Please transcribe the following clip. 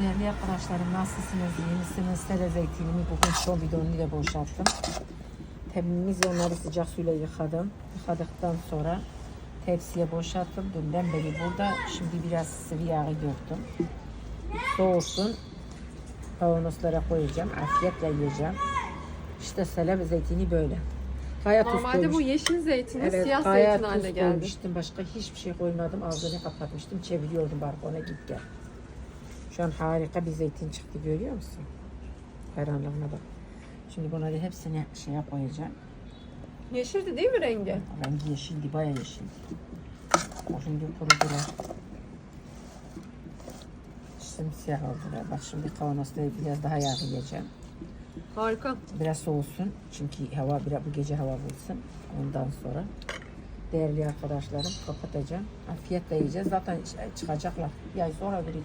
Değerli arkadaşlarım nasılsınız? İyi misiniz? Tere zeytinimi bugün son bidonunu da boşalttım. Temiz onları sıcak suyla yıkadım. Yıkadıktan sonra tepsiye boşalttım. Dünden beri burada. Şimdi biraz sıvı yağı döktüm. Soğusun. Kavanozlara koyacağım. Afiyetle yiyeceğim. İşte salep zeytini böyle. Kaya tuz Normalde bu yeşil zeytini Evet, siyah zeytin haline geldi. koymuştum. Başka hiçbir şey koymadım. Ağzını kapatmıştım. Çeviriyordum balkona git gel. Şu an harika bir zeytin çıktı görüyor musun? Karanlığına bak. Şimdi bunları hepsini şeye koyacağım. Yeşildi değil mi rengi? Rengi yeşildi, bayağı yeşildi. O şimdi kurudular. Simsiyah oldular. Bak şimdi kavanozda biraz daha yağ yiyeceğim. Harika. Biraz soğusun. Çünkü hava biraz bu gece hava bulsun. Ondan sonra değerli arkadaşlarım kapatacağım. Afiyetle yiyeceğiz. Zaten çıkacaklar. Bir ay sonra vereceğim.